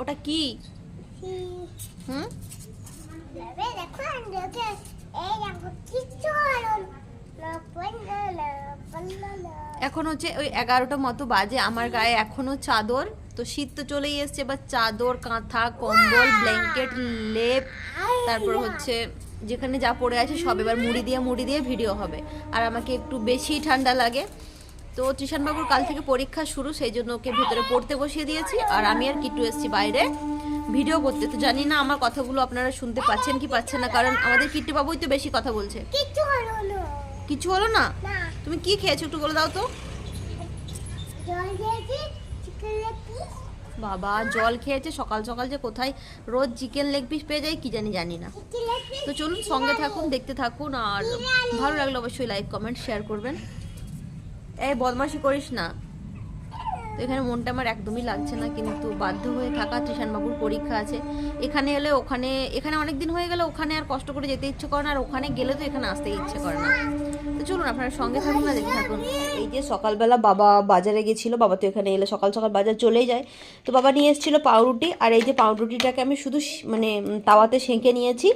ওটা কি? হুম এখন হচ্ছে ওই এগারোটা মতো বাজে, আমার গায়ে এখনও চাদর। তো শীত তো চলেই এসছে, এবার চাদর, কাঁথা, কম্বল, ব্ল্যাঙ্কেট, লেপ, তারপর হচ্ছে যেখানে যা পড়ে আছে সব এবার মুড়ি দিয়ে মুড়ি দিয়ে ভিডিও হবে। আর আমাকে একটু বেশি ঠান্ডা লাগে। তো বাবুর কাল থেকে পরীক্ষা শুরু সেই জন্য ওকে ভিতরে পড়তে বসিয়ে দিয়েছি। আর আমি আর কিট্টু এসছি বাইরে ভিডিও করতে। তো জানি না আমার কথাগুলো আপনারা শুনতে পাচ্ছেন কি পাচ্ছেন না কারণ আমাদের কিট্টু বাবুই তো বেশি কথা বলছে। কিছু হলো না। তুমি কি খেয়েছো একটু বলে দাও তো। বাবা জল খেয়েছে সকাল সকাল যে কোথায় রোজ চিকেন লেগ পিস পেয়ে যায় কি জানি জানি না। তো চলুন সঙ্গে থাকুন দেখতে থাকুন আর ভালো লাগলে অবশ্যই লাইক কমেন্ট শেয়ার করবেন। এই বদমাশি করিস না। তো এখানে মনটা আমার একদমই লাগছে না, কিন্তু বাধ্য হয়ে থাকা বাবুর পরীক্ষা আছে। এখানে এলে ওখানে, এখানে অনেক দিন হয়ে গেলে, ওখানে আর কষ্ট করে যেতে ইচ্ছে করে না, আর ওখানে গেলে তো এখানে আসতে ইচ্ছে করে না। তো চলুন, আপনারা সঙ্গে থাকুন না দেখে থাকুন। এই যে সকালবেলা বাবা বাজারে গেছিল, বাবা তো এখানে এলে সকাল সকাল বাজার চলেই যায়। তো বাবা নিয়ে এসেছিল পাউরুটি, আর এই যে পাউরুটিটাকে আমি শুধু মানে তাওয়াতে সেঁকে নিয়েছি।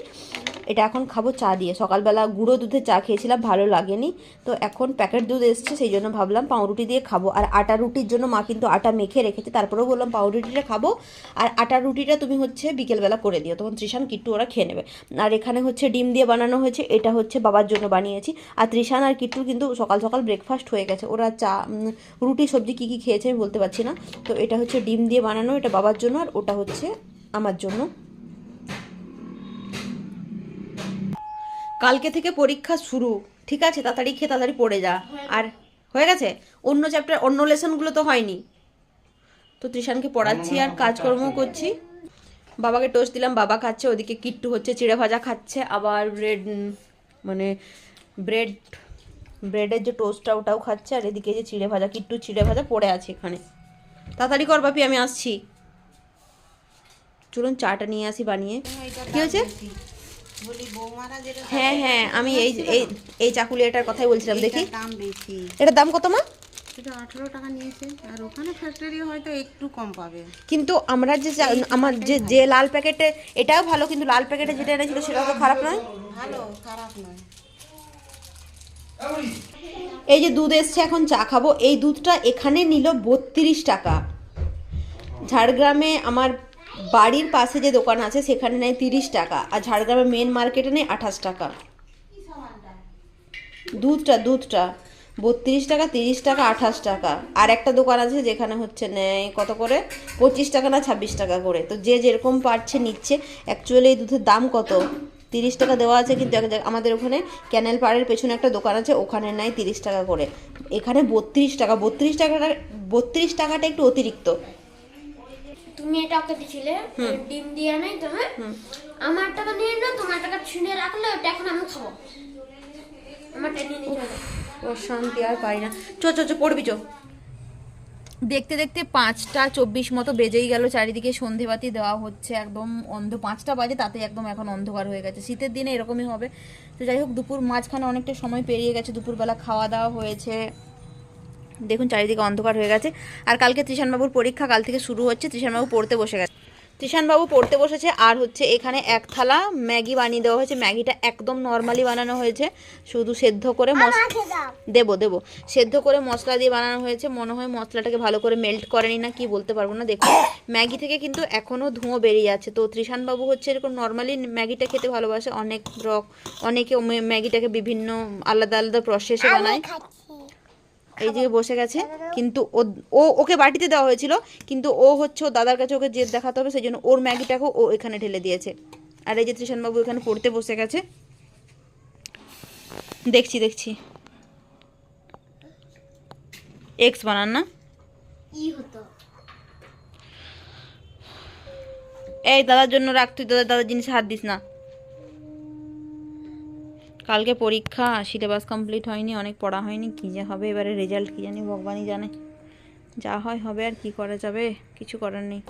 এটা এখন খাব চা দিয়ে। সকালবেলা গুঁড়ো দুধে চা খেয়েছিলাম, ভালো লাগেনি। তো এখন প্যাকেট দুধ এসছে, সেই জন্য ভাবলাম পাউরুটি দিয়ে খাব। আর আটা রুটির জন্য মা কিন্তু আটা মেখে রেখেছে তারপরেও বললাম পাউরুটিটা খাব আর আটা রুটিটা তুমি হচ্ছে বিকেলবেলা করে দিও। তখন ত্রিশান কিট্টু ওরা খেয়ে নেবে। আর এখানে হচ্ছে ডিম দিয়ে বানানো হয়েছে এটা হচ্ছে বাবার জন্য বানিয়েছি। আর ত্রিশান আর কিট্টুর কিন্তু সকাল সকাল ব্রেকফাস্ট হয়ে গেছে। ওরা চা রুটি সবজি কী কী খেয়েছে আমি বলতে পারছি না। তো এটা হচ্ছে ডিম দিয়ে বানানো এটা বাবার জন্য আর ওটা হচ্ছে আমার জন্য। কালকে থেকে পরীক্ষা শুরু। ঠিক আছে তাড়াতাড়ি খেয়ে তাড়াতাড়ি পড়ে যা। আর হয়ে গেছে? অন্য চ্যাপ্টার অন্য লেসনগুলো তো হয়নি। তো ত্রিশানকে পড়াচ্ছি আর কাজকর্ম করছি। বাবাকে টোস্ট দিলাম বাবা খাচ্ছে ওদিকে কিট্টু হচ্ছে চিড়ে ভাজা খাচ্ছে আবার ব্রেড মানে ব্রেড ব্রেডের যে টোস্টটা ওটাও খাচ্ছে আর এদিকে যে চিড়ে ভাজা কিট্টু চিড়ে ভাজা পড়ে আছে এখানে। তাড়াতাড়ি কর বাপি আমি আসছি। চলুন চাটা নিয়ে আসি বানিয়ে। কি হয়েছে? হ্যাঁ হ্যাঁ আমি এই এই এই চাকুলিয়াটার কথাই বলছিলাম দেখি। এটার দাম বেশি। এটার দাম কত মা? এটা আঠারো টাকা নিয়েছে আর ওখানে ফ্যাক্টরি হয়তো একটু কম পাবে। কিন্তু আমরা যে আমার যে যে লাল প্যাকেটে এটাও ভালো কিন্তু লাল প্যাকেটে যেটা এনেছিল সেটা তো খারাপ নয়? ভালো খারাপ নয়। এই যে দুধ এসছে এখন চা খাব। এই দুধটা এখানে নিল বত্রিশ টাকা। ঝাড়গ্রামে আমার বাড়ির পাশে যে দোকান আছে, সেখানে নেয় তিরিশ টাকা আর ঝাড়গ্রামের মেন মার্কেটে নেয় আঠাশ টাকা। দুধটা দুধটা, বত্রিশ টাকা, তিরিশ টাকা, আঠাশ টাকা। আর একটা দোকান আছে, যেখানে হচ্ছে নেয় কত করে? পঁচিশ টাকা না ছাব্বিশ টাকা করে। তো যে যেরকম পারছে নিচ্ছে অ্যাকচুয়ালি এই দুধের দাম কত? তিরিশ টাকা দেওয়া আছে, কিন্তু আমাদের ওখানে ক্যানেল পাড়ের পেছনে একটা দোকান আছে, ওখানে নেয় তিরিশ টাকা করে। এখানে বত্রিশ টাকা, বত্রিশ টাকাটা বত্রিশ টাকাটা একটু অতিরিক্ত। তুমি এটা ওকে দিছিলে ডিম দিয়ে নাই তো হ্যাঁ? আমার টাকা নিয়ে না তোমার টাকা ছিনে রাখলে ওটা এখন আমি খাব। আমারটা নিয়ে চলো ও শান্তি আর পাই না। চো চো চো পড়বি চো দেখতে দেখতে পাঁচটা চব্বিশ মতো বেজেই গেল। চারিদিকে সন্ধেবাতি দেওয়া হচ্ছে একদম অন্ধ পাঁচটা বাজে তাতে একদম এখন অন্ধকার হয়ে গেছে। শীতের দিনে এরকমই হবে। তো যাই হোক দুপুর মাঝখানে অনেকটা সময় পেরিয়ে গেছে দুপুরবেলা খাওয়া দাওয়া হয়েছে। দেখুন চারিদিকে অন্ধকার হয়ে গেছে। আর কালকে ত্রিশানবাবুর পরীক্ষা কাল থেকে শুরু হচ্ছে ত্রিশানবাবু পড়তে বসে গেছে। ত্রিশানবাবু পড়তে বসেছে আর হচ্ছে এখানে এক থালা ম্যাগি বানিয়ে দেওয়া হয়েছে। ম্যাগিটা একদম নর্মালি বানানো হয়েছে শুধু সেদ্ধ করে মশ আমাকে দাও। দেবো দেবো। সেদ্ধ করে মশলা দিয়ে বানানো হয়েছে। মনে হয় মশলাটাকে ভালো করে মেল্ট করেনি না কি বলতে পারব না। দেখুন ম্যাগি থেকে কিন্তু এখনও ধোঁয়া বেরিয়ে যাচ্ছে। তো ত্রিশানবাবু হচ্ছে এরকম নর্মালি ম্যাগিটা খেতে ভালোবাসে। অনেক রক অনেকে ম্যাগিটাকে বিভিন্ন আলাদা আলাদা প্রসেসে বানায়। এই যে বসে গেছে কিন্তু ও ও ওকে বাটিতে দেওয়া হয়েছিল কিন্তু ও হচ্ছে ও দাদার কাছে ওকে জেদ দেখাতে হবে সেই জন্য ওর ম্যাগিটাকেও ও এখানে ঢেলে দিয়েছে। আর এই যে ত্রিশানবাবু এখানে পড়তে বসে গেছে। দেখছি দেখছি। এক্স বানান না। এই দাদার জন্য রাখ তুই দাদা দাদার জিনিসে হাত দিস না। কালকে পরীক্ষা সিলেবাস কমপ্লিট হয়নি অনেক পড়া হয়নি কী যে হবে? এবারে রেজাল্ট কী জানি ভগবানই জানে। যা হয় হবে আর কি করা যাবে? কিছু করার নেই।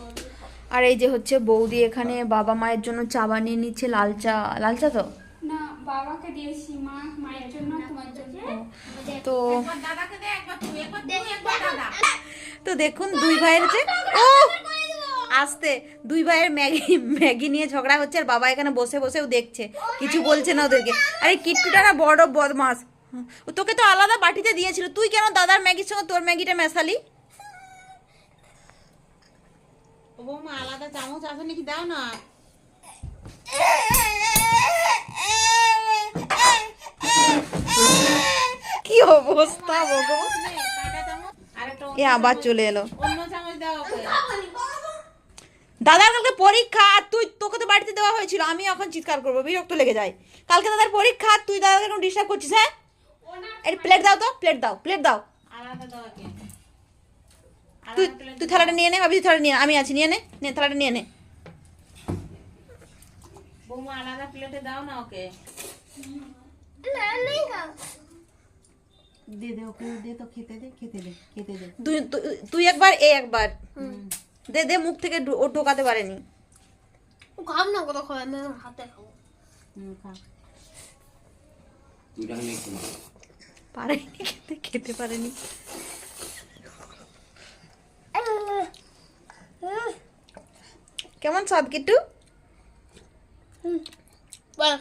আর এই যে হচ্ছে বৌদি এখানে বাবা মায়ের জন্য চা বানিয়ে নিচ্ছে লাল চা। লাল চা তো? তো তো দেখুন দুই ভাইয়ের যে ও! আসতে দুই ভাইয়ের ম্যাগি ম্যাগি নিয়ে ঝগড়া হচ্ছে আর বাবা এখানে বসে বসেও দেখছে। কিছু বলছে না ওদেরকে। আরে কিট্টুটা না বড় বদমাস। ও তোকে তো আলাদা বাটিতে দিয়েছিল। তুই কেন দাদার ম্যাগির সঙ্গে তোর ম্যাগিটা মেশালি? বৌমা আলাদা চামচ আছে নাকি? দাও না। কি অবস্থা ভগবান। এ আবার চলে এলো। অন্য চামচ দাও দাদার কালকে পরীক্ষা আর তুই তোকে তো বাড়িতে দেওয়া হয়েছিল আমি এখন চিৎকার করব বিরক্ত লেগে যায়। কালকে দাদার পরীক্ষা আর তুই দাদাকে কোনো ডিস্টার্ব করছিস হ্যাঁ? এই প্লেট দাও তো প্লেট দাও প্লেট দাও। আলাদা দাও ওকে তুই তুই থালাটা নিয়ে নে ভাবি তুই থালাটা নিয়ে আমি আছি নিয়ে নে নে থালাটা নিয়ে নে। বৌমা আলাদা প্লেটে দাও না ওকে। দে দে ওকে দে তো খেতে দে খেতে দে খেতে দে। তুই তুই- তুই একবার এ একবার। দে দে মুখ থেকে ও ঢোকাতে পারেনি। ও খাব না কত খাবে আমি হাতে খাব। হুম খা পারেনি খেতে খেতে পারেনি। কেমন স্বাদ বল।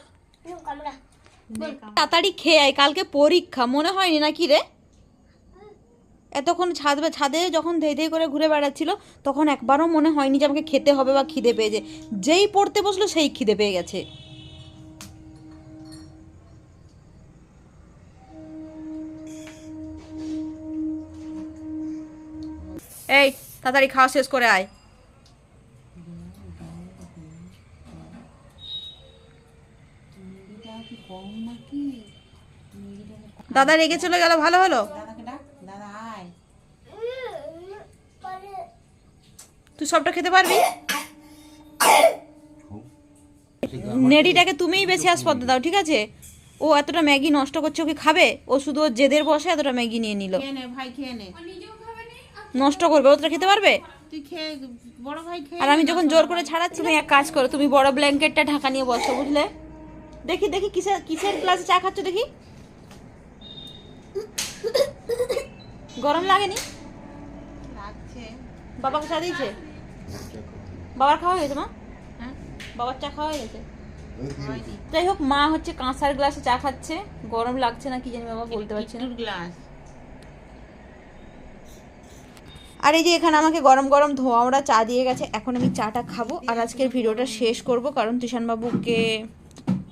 তাড়াতাড়ি খেয়ে আয় কালকে পরীক্ষা মনে হয়নি নাকি রে? এতক্ষণ ছাদ ছাদে যখন ধেই ধেই করে ঘুরে বেড়াচ্ছিল, তখন একবারও মনে হয়নি যে আমাকে খেতে হবে বা খিদে পেয়েছে। যেই পড়তে বসল সেই খিদে পেয়ে গেছে। এই, তাড়াতাড়ি খাওয়া শেষ করে আয়। দাদা রেগে চলে গেল, ভালো হলো দাদাকে ডাক দাদা আয় তুই সবটা খেতে পারবি? নেডিটাকে তুমিই বেশি আসপদ্দ দাও ঠিক আছে? ও এতটা ম্যাগি নষ্ট করছে ওকে খাবে? ও শুধু ওর জেদের বসে এতটা ম্যাগি নিয়ে নিল। ভাই খেয়ে নষ্ট করবে ওটা খেতে পারবে? তুই খেয়ে বড় ভাই খেয়ে আর আমি যখন জোর করে ছাড়াচ্ছি তুমি এক কাজ করো তুমি বড় ব্ল্যাঙ্কেটটা ঢাকা নিয়ে বসো বুঝলে? দেখি দেখি কিসের কিসের গ্লাসে চা খাচ্ছ দেখি। গরম লাগেনি? লাগছে। বাবাকে চা দিয়েছে? বাবার খাওয়া হয়ে গেছে মা? হ্যাঁ। বাবার চা খাওয়া হয়ে গেছে? যাই হোক মা হচ্ছে কাঁসার গ্লাসে চা খাচ্ছে। গরম লাগছে না কি জানি বাবা বলতে পারছি না। গ্লাস। আর এই যে এখানে আমাকে গরম গরম ধোয়া ওরা চা দিয়ে গেছে এখন আমি চাটা খাব। আর আজকের ভিডিওটা শেষ করব কারণ বাবুকে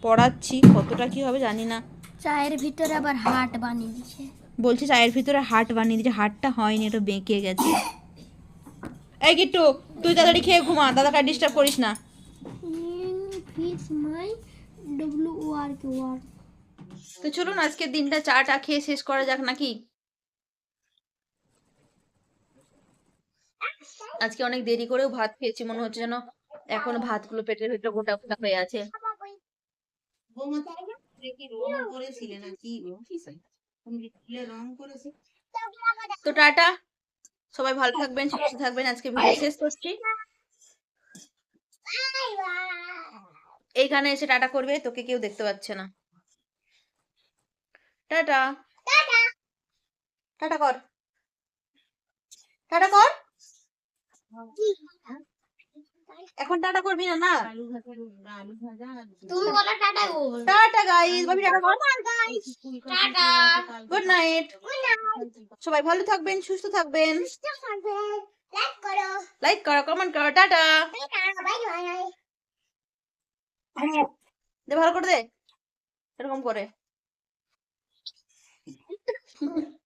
পড়াচ্ছি। কতটা কি হবে জানি না। চায়ের ভিতরে আবার হাট বানিয়ে দিছে বলছি চায়ের ভিতরে হাট বানিয়ে দিয়েছে হাটটা হয়নি এটা বেঁকে গেছে। এই গিট্টু তুই তাড়াতাড়ি খেয়ে ঘুমা দাদাকে ডিস্টার্ব করিস না। তো চলুন, আজকের দিনটা চাটা খেয়ে শেষ করা যাক নাকি? আজকে অনেক দেরি করেও ভাত খেয়েছি, মনে হচ্ছে যেন এখনও ভাতগুলো পেটের ভিতরে গোটা গোটা হয়ে আছে। তো টাটা। সবাই ভালো থাকবেন সুস্থ থাকবেন। আজকে ভিডিও শেষ করছি। এইখানে এসে টাটা করবে তোকে কেউ দেখতে পাচ্ছে না। টাটা। টাটা কর। টাটা কর। এখন টাটা করবি না না? তুমি বলো টাটা। টাটা গাইস ভাবি টাটা কর। টাটা গুড নাইট সবাই ভালো থাকবেন সুস্থ থাকবেন। লাইক করো। লাইক করো কমেন্ট করো টাটা। বাই বাই দে ভালো করে দে। এরকম করে।